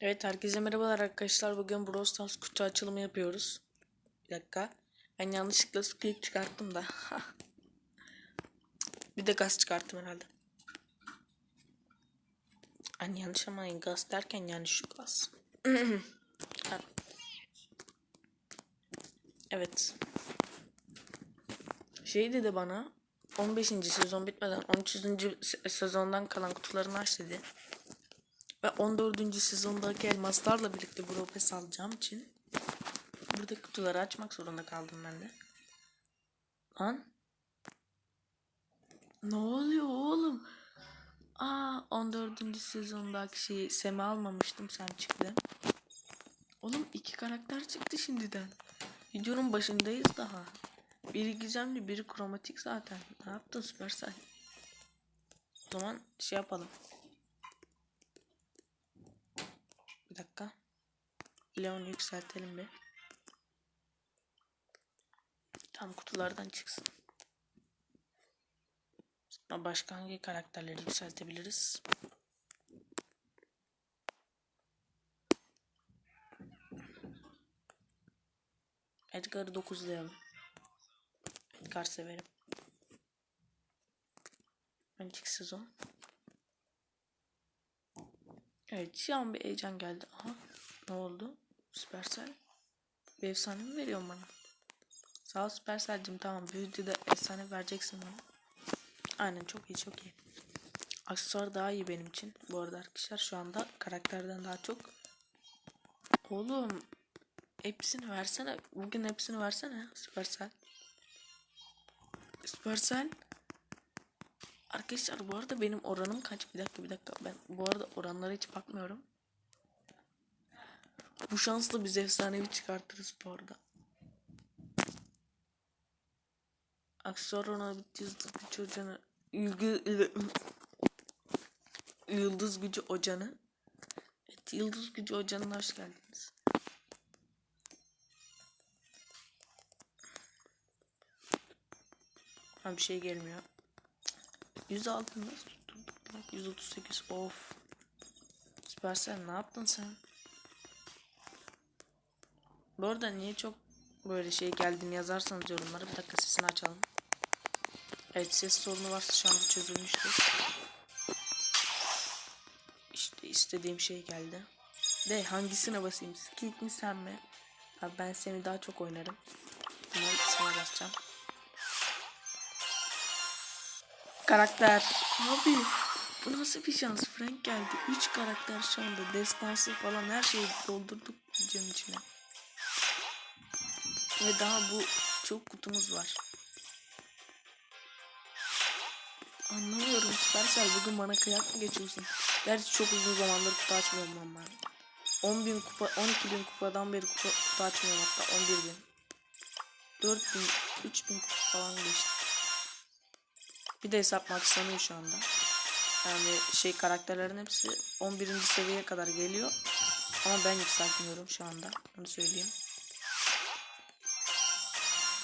Evet herkese merhabalar arkadaşlar. Bugün Brawl Stars kutu açılımı yapıyoruz. Bir dakika. Ben yanlışlıkla squeak çıkarttım da. bir de gaz çıkarttım herhalde. Hani yanlış ama gaz derken yani şu gaz. Evet. Şey dedi bana 15. sezon bitmeden 13. se- sezondan kalan kutularını aç dedi. Ve 14. sezondaki elmaslarla birlikte Brawl Pass alacağım için buradaki kutuları açmak zorunda kaldım ben de. Lan. Ne oluyor oğlum? Aa 14. sezondaki şeyi Sem'i almamıştım sen çıktı. Oğlum iki karakter çıktı şimdiden. Videonun başındayız daha. Biri gizemli biri kromatik zaten. Ne yaptın Supercell? O zaman şey yapalım. Bir dakika. Leon'u yükseltelim bir. Tam kutulardan çıksın. Sonra başka hangi karakterleri yükseltebiliriz? Edgar'ı 9'layalım. Edgar severim. Önceki sezon. Evet şu an bir heyecan geldi. Aha ne oldu? Süpersel. Bir efsane mi veriyorsun bana? Sağ ol Süpersel'cim tamam bir videoda efsane vereceksin bana. Aynen çok iyi çok iyi. Aksesuar daha iyi benim için. Bu arada arkadaşlar şu anda karakterden daha çok. Oğlum hepsini versene. Bugün hepsini versene Süpersel. Süpersel. Arkadaşlar bu arada benim oranım kaç? Bir dakika bir dakika. Ben bu arada oranlara hiç bakmıyorum. Bu şansla biz efsanevi çıkartırız bu arada. Aksesuar ona bitti yıldız gücü hocanı. Yıldız, gücü hocanı. Evet yıldız gücü hocanın hoş geldiniz. Ha bir şey gelmiyor. 106 nasıl tutturduk lan? 138 of. Süpersel ne yaptın sen? Bu arada niye çok böyle şey geldiğini yazarsanız yorumlara bir dakika sesini açalım. Evet ses sorunu varsa şu anda çözülmüştür. İşte istediğim şey geldi. De hangisine basayım? Skilk mi sen mi? Abi ben seni daha çok oynarım. Ama sana basacağım. Karakter. Abi bu nasıl bir şans? Frank geldi. 3 karakter şu anda. Destansı falan her şeyi doldurduk videonun içine. Ve daha bu çok kutumuz var. Anlamıyorum Supercell bugün bana kıyak mı geçiyorsun? Gerçi çok uzun zamandır kutu açmıyorum ben. 10 bin kupa, 12 bin kupadan beri kupa, kutu açmıyorum hatta 11 bin. 4 bin, 3 bin kupa falan geçti. Bir de hesap maxlanıyor şu anda. Yani şey karakterlerin hepsi 11. seviyeye kadar geliyor. Ama ben yükseltmiyorum şu anda. Onu söyleyeyim.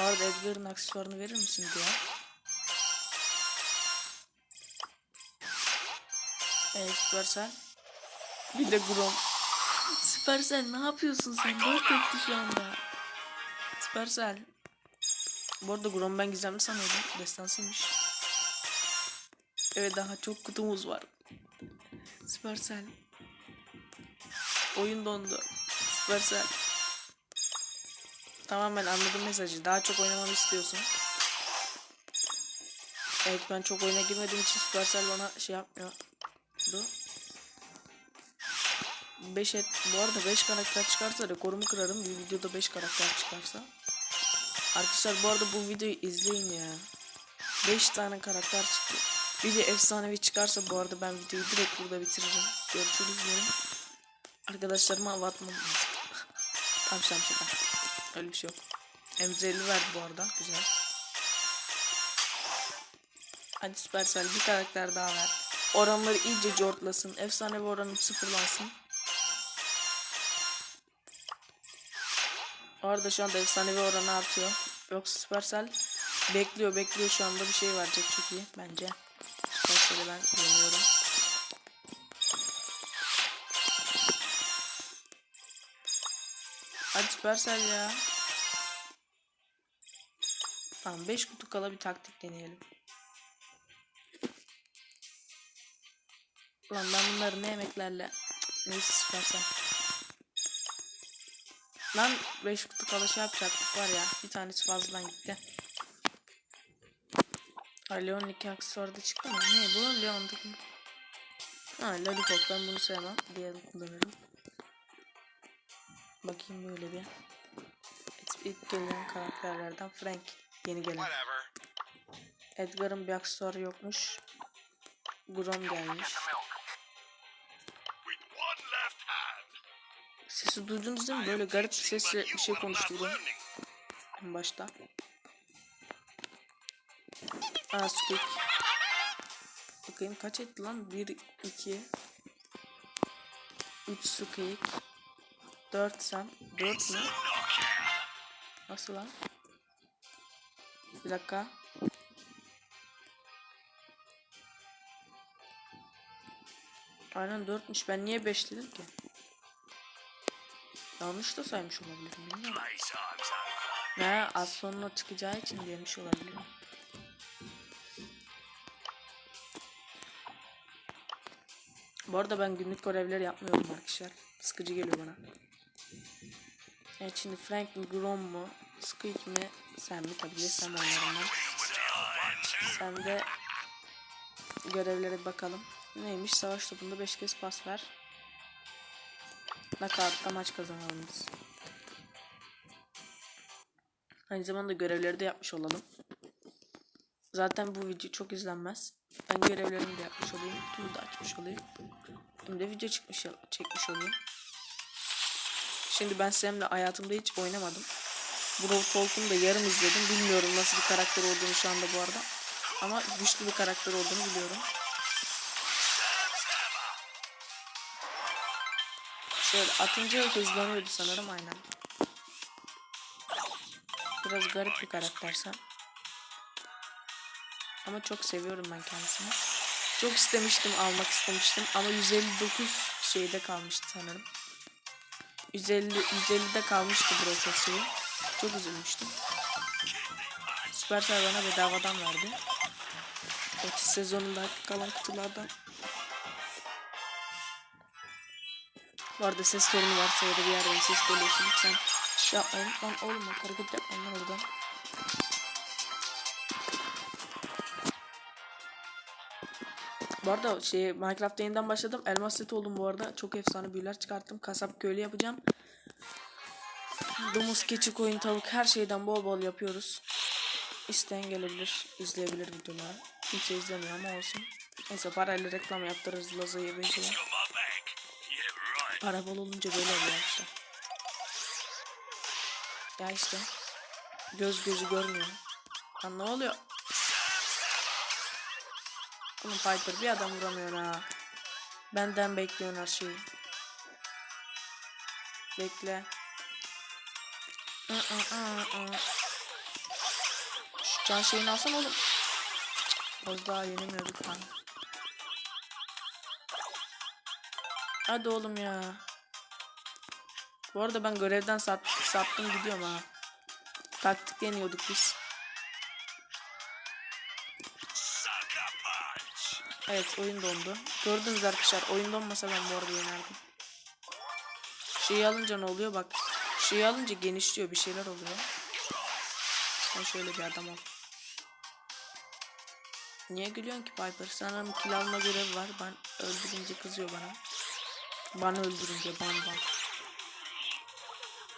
Bu arada Edgar'ın aksesuarını verir misin diye. Evet Supercell. Bir de Grom. Supercell ne yapıyorsun sen? Dört etti şu anda. Supercell. Bu arada Grom ben gizemli sanıyordum. Destansıymış. Evet daha çok kutumuz var. Supercell. Oyun dondu. Supercell. Tamam ben anladım mesajı. Daha çok oynamamı istiyorsun. Evet ben çok oyuna girmediğim için Supercell bana şey yapmıyordu. 5 et. Bu arada 5 karakter çıkarsa rekorumu kırarım. Bir videoda 5 karakter çıkarsa. Arkadaşlar bu arada bu videoyu izleyin ya. 5 tane karakter çıktı. De efsanevi çıkarsa bu arada ben videoyu direkt burada bitiririm. Görüşürüz diyorum. Arkadaşlarıma hava atmam lazım. Tamam tamam şaka. Öyle bir şey yok. M50 verdi bu arada. Güzel. Hadi Supercell bir karakter daha ver. Oranları iyice cortlasın. Efsanevi oranım sıfırlansın. Orada şu anda efsanevi oranı artıyor. Yoksa Supercell bekliyor bekliyor şu anda bir şey verecek iyi bence. Supercell'e ben güveniyorum. Supercell ya. Tamam 5 kutu kala bir taktik deneyelim. Ulan ben bunları ne yemeklerle neyse Supercell. Lan 5 kutu kala şey yapacaktık var ya bir tanesi fazladan gitti. Ha Leon iki aksesuarda çıktı mı? Ne bu? Leon'daki. Ha Lollipop ben bunu sevmem. Diğerini kullanırım. Bakayım böyle bir. İlk- İlk gelen karakterlerden Frank. Yeni gelen. Edgar'ın bir aksesuarı yokmuş. Grom gelmiş. Sesi duydunuz değil mi? Böyle garip bir sesle bir şey konuştu başta. Aa Squeak. Bakayım kaç etti lan? 1, 2, 3 Squeak. 4 Sam. 4 mü? Nasıl lan? Bir dakika. Aynen 4'müş. Ben niye 5 dedim ki? Yanlış da saymış olabilirim bilmiyorum. Ne az sonra çıkacağı için demiş olabilirim. Bu arada ben günlük görevleri yapmıyorum arkadaşlar. Sıkıcı geliyor bana. Evet şimdi Frank mi Grom mu? Squeak mi? Sen mi? Tabii de sen onlarından. Sen de görevlere bakalım. Neymiş? Savaş topunda 5 kez pas ver. Nakavtta maç kazanalım biz. Aynı zamanda görevleri de yapmış olalım. Zaten bu video çok izlenmez. Ben görevlerimi de yapmış olayım. Tümü de açmış olayım. Hem de video çıkmış, çekmiş olayım. Şimdi ben Sam'le hayatımda hiç oynamadım. Brawl Talk'unu da yarım izledim. Bilmiyorum nasıl bir karakter olduğunu şu anda bu arada. Ama güçlü bir karakter olduğunu biliyorum. Şöyle atınca hızlanıyordu sanırım aynen. Biraz garip bir karakter. Ama çok seviyorum ben kendisini. Çok istemiştim almak istemiştim ama 159 şeyde kalmıştı sanırım. 150 150'de kalmıştı şeyi. Çok üzülmüştüm. Supercell bana bedavadan verdi. 30 sezonunda kalan kutulardan. Bu arada ses sorunu varsa ya da bir yerden ses geliyorsa lütfen şey yapmayın. Lan oğlum bak hareket yapmayın oradan. Bu arada şey Minecraft yeniden başladım. Elmas seti oldum bu arada. Çok efsane büyüler çıkarttım. Kasap köylü yapacağım. Domuz, keçi, koyun, tavuk her şeyden bol bol yapıyoruz. İsteyen gelebilir, izleyebilir videoları. Kimse izlemiyor ama olsun. Neyse parayla reklam yaptırırız. Yeah, right. Para bol olunca böyle oluyor işte. Ya işte. Göz gözü görmüyor. Lan ne oluyor? Oğlum Piper bir adam vuramıyor ha. Benden bekliyorsun her şeyi. Bekle. Şu can şeyini alsana oğlum. Az daha yenilmiyorduk lan. Hadi oğlum ya. Bu arada ben görevden sap, saptım gidiyorum ha. Taktik deniyorduk biz. Evet oyun dondu. Gördünüz arkadaşlar oyun donmasa ben bu arada yenerdim. Şeyi alınca ne oluyor bak. Şeyi alınca genişliyor bir şeyler oluyor. Sen şöyle bir adam ol. Niye gülüyorsun ki Piper? Sanırım kill alma görevi var. Ben öldürünce kızıyor bana. Bana öldürünce ban ban.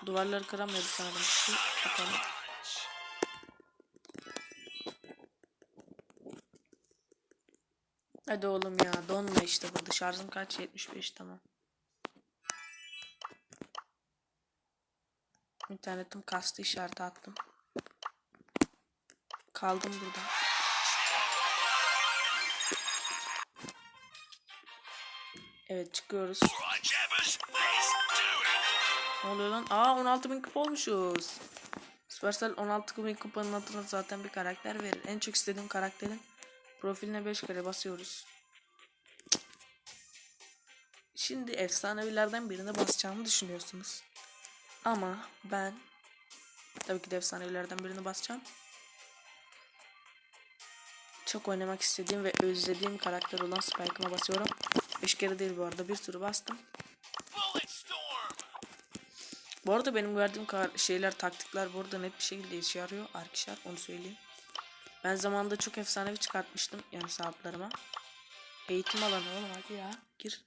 Duvarları kıramıyordu sanırım. Bakalım. Hadi oğlum ya donma işte burada. Şarjım kaç? 75 tamam. İnternetim kastı işareti attım. Kaldım burada. Evet çıkıyoruz. Ne oluyor lan? Aa 16.000 kupa olmuşuz. Supercell 16.000 kupanın altına zaten bir karakter verir. En çok istediğim karakterin profiline 5 kere basıyoruz. Şimdi efsanevilerden birine basacağımı düşünüyorsunuz. Ama ben tabii ki de efsanelerden birini basacağım. Çok oynamak istediğim ve özlediğim karakter olan Spike'ıma basıyorum. 5 kere değil bu arada bir sürü bastım. Bu arada benim verdiğim şeyler taktikler burada net bir şekilde işe yarıyor arkadaşlar onu söyleyeyim. Ben zamanında çok efsanevi çıkartmıştım yani sahiplerime. Eğitim alanı oğlum hadi ya gir.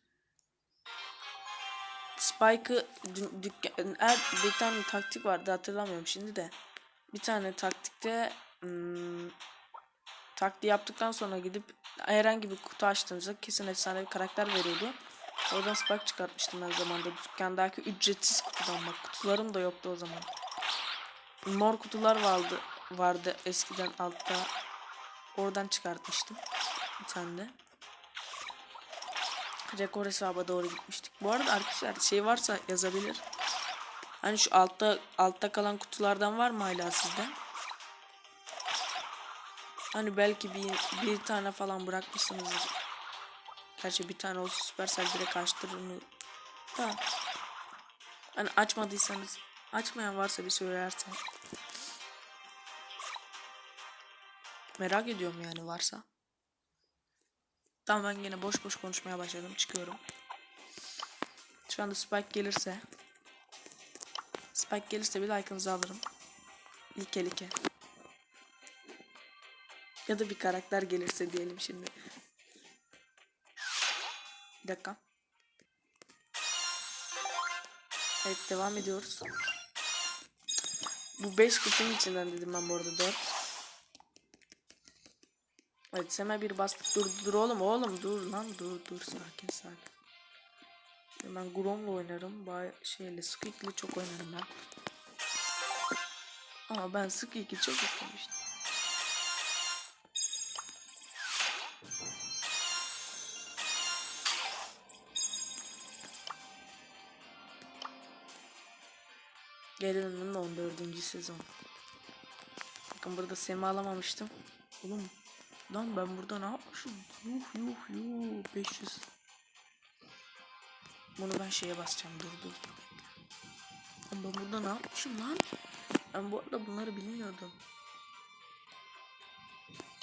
Spike'ı dü- dükkan er, bir tane taktik vardı hatırlamıyorum şimdi de. Bir tane taktikte hmm, taktiği yaptıktan sonra gidip herhangi bir kutu açtığınızda kesin efsane bir karakter veriyordu. Oradan Spike çıkartmıştım ben zamanında dükkandaki ücretsiz kutudan bak kutularım da yoktu o zaman. Mor kutular vardı vardı eskiden altta. Oradan çıkartmıştım. Bir tane de. Rekor hesaba doğru gitmiştik. Bu arada arkadaşlar şey varsa yazabilir. Hani şu altta altta kalan kutulardan var mı hala sizde? Hani belki bir, bir tane falan bırakmışsınızdır. Gerçi bir tane olsa Supercell direkt açtırır mı? Da. Hani açmadıysanız açmayan varsa bir söylerse. Merak ediyorum yani varsa. Tamam ben yine boş boş konuşmaya başladım. Çıkıyorum. Şu anda Spike gelirse Spike gelirse bir like'ınızı alırım. Like like. Ya da bir karakter gelirse diyelim şimdi. Bir dakika. Evet devam ediyoruz. Bu 5 kutunun içinden dedim ben bu arada 4. Evet hemen bir bastık. Dur dur oğlum oğlum dur lan dur dur sakin sakin. Ben Grom'la oynarım. Bay şeyle Squeak'le çok oynarım ben. Ama ben Squeak'i çok istemiştim. Gerilim'in 14. sezon. Bakın burada Sem'i alamamıştım. Oğlum lan ben burada ne yapmışım? Yuh yuh yuh 500. Bunu ben şeye basacağım dur dur. Lan ben burada ne yapmışım lan? Ben bu arada bunları bilmiyordum.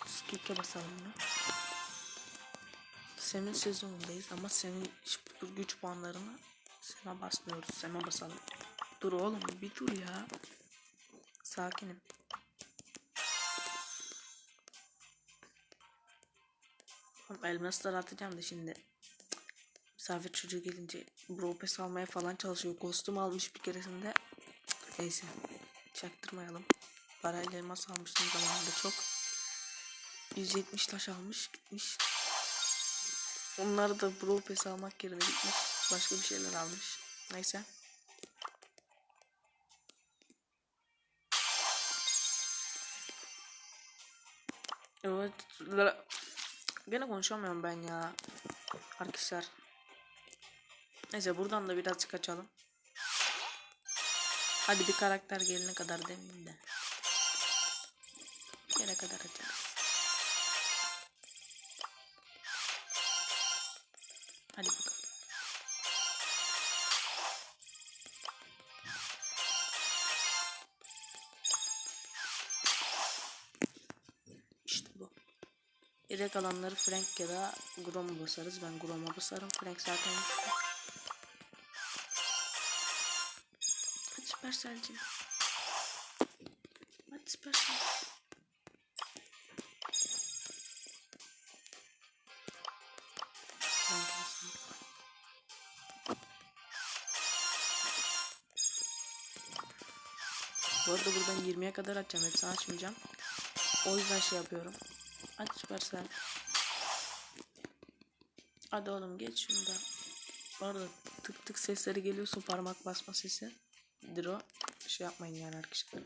Skip'e basalım bunu. Sem'in sezonundayız ama senin güç puanlarını Sem'e basmıyoruz. Sem'e basalım. Dur oğlum bir dur ya. Sakinim. Oğlum elmasları atacağım da şimdi. Misafir çocuğu gelince bro almaya falan çalışıyor. Kostüm almış bir keresinde. Neyse. Çaktırmayalım. Parayla elmas almıştım zamanında çok. 170 taş almış gitmiş. Onları da bro pes almak yerine gitmiş. Başka bir şeyler almış. Neyse. Evet. Gene konuşamıyorum ben ya. Arkadaşlar. Neyse buradan da birazcık açalım. Hadi bir karakter gelene kadar demeyeyim de. Geri kalanları Frank ya da Grom'a basarız. Ben Grom'a basarım. Frank zaten. Hadi Supercell'cim. Hadi olsun. Bu arada buradan 20'ye kadar açacağım. Hepsini açmayacağım. O yüzden şey yapıyorum. Hadi Supercell. Hadi oğlum geç şunu da. Bu arada tık tık sesleri geliyorsun parmak basma sesi. Diro. Şey yapmayın yani arkadaşlar.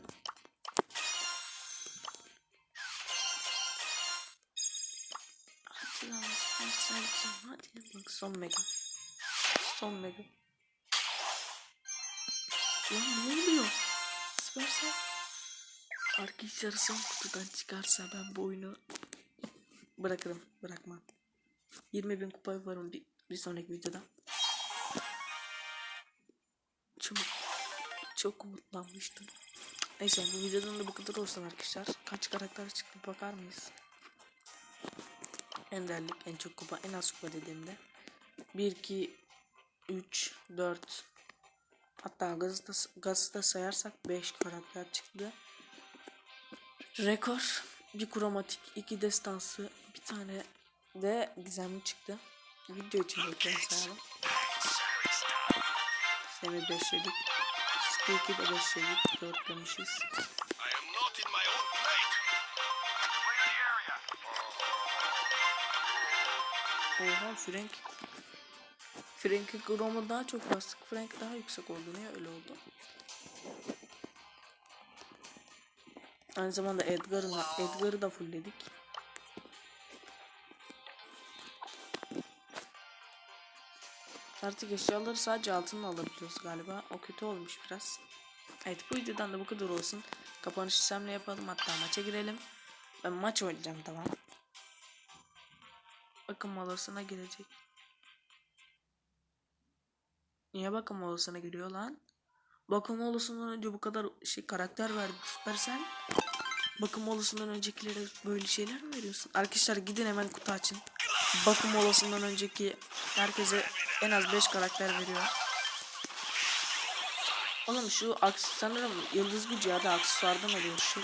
Hadi lan Supercell'cim hadi. Bak son mega. Son mega. Lan ne oluyor? Supercell. Arkadaşlar son kutudan çıkarsa ben bu oyunu bırakırım. Bırakmam. 20 bin kupa yaparım bir, bir sonraki videoda. Çabuk. çok umutlanmıştım. Neyse bu videodan da bu kadar olsun arkadaşlar. Kaç karakter çıktı bakar mıyız? En değerlik, en çok kupa, en az kupa dediğimde. 1, 2, 3, 4 hatta gazı da sayarsak 5 karakter çıktı. Rekor bir kromatik, iki destansı, bir tane de gizemli çıktı. Video için rekor sayalım. Semi 5 yedik. Squeaky de 5 yedik. 4 demişiz. Oha Frank. Frank'in Grom'u daha çok bastık. Frank daha yüksek oldu. Niye öyle oldu? Aynı zamanda Edgar'ın Edgar'ı da fullledik. Artık eşyaları sadece altınla alabiliyoruz galiba. O kötü olmuş biraz. Evet bu videodan da bu kadar olsun. Kapanış sistemle yapalım hatta maça girelim. Ben maç oynayacağım tamam. Bakım molasına girecek. Niye bakım molasına giriyor lan? Bakım molasından önce bu kadar şey karakter verdi Supercell. Bakım molasından öncekilere böyle şeyler mi veriyorsun? Arkadaşlar gidin hemen kutu açın. Bakım molasından önceki herkese en az 5 karakter veriyor. Oğlum şu sanırım yıldız gücü ya da aksesuardan oluyor şu.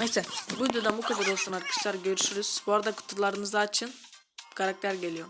Neyse bu videodan bu kadar olsun arkadaşlar görüşürüz. Bu arada kutularınızı açın. Karakter geliyor.